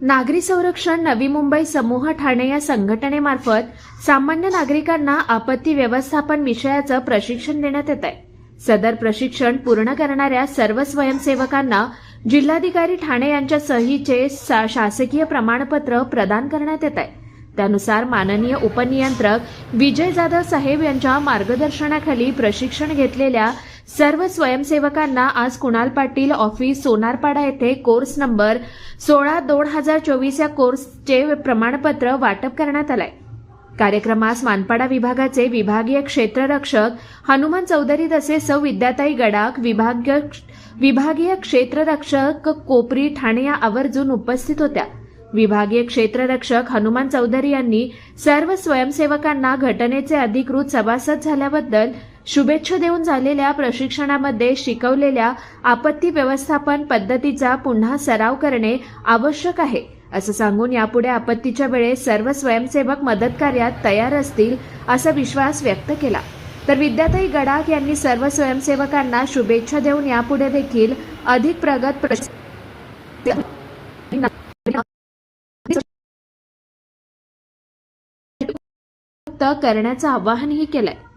नागरी संरक्षण नवी मुंबई समूह ठाणे या संघटनेमार्फत सामान्य नागरिकांना आपत्ती व्यवस्थापन विषयाचं प्रशिक्षण देण्यात येत आहे सदर प्रशिक्षण पूर्ण करणाऱ्या सर्व स्वयंसेवकांना जिल्हाधिकारी ठाणे यांच्या सहीचे शासकीय प्रमाणपत्र प्रदान करण्यात येत आहे त्यानुसार माननीय उपनियंत्रक विजय जाधव साहेब यांच्या मार्गदर्शनाखाली प्रशिक्षण घेतलेल्या सर्व स्वयंसेवकांना आज कुणाल पाटील ऑफिस सोनारपाडा येथे कोर्स नंबर सोळा दोन हजार चोवीस या कोर्सचे प्रमाणपत्र वाटप करण्यात आलंय. कार्यक्रमास मानपाडा विभागाचे विभागीय क्षेत्ररक्षक हनुमान चौधरी तसे सौ विद्याताई गडाख विभागीय विभागीय क्षेत्ररक्षक कोपरी ठाणे या आवर्जून उपस्थित होत्या. विभागीय क्षेत्ररक्षक हनुमान चौधरी यांनी सर्व स्वयंसेवकांना घटनेचे अधिकृत सभासद झाल्याबद्दल शुभेच्छा देऊन झालेल्या प्रशिक्षणामध्ये शिकवलेल्या आपत्ती व्यवस्थापन पद्धतीचा पुन्हा सराव करणे आवश्यक आहे. असं सांगून यापुढे आपत्तीच्या वेळेस सर्व स्वयंसेवक मदत कार्यात तयार असतील असा विश्वास व्यक्त केला. तर विद्याताई गडाख यांनी सर्व स्वयंसेवकांना शुभेच्छा देऊन यापुढे देखील अधिक प्रगत प्रश- करण्याचं आवाहनही केलंय.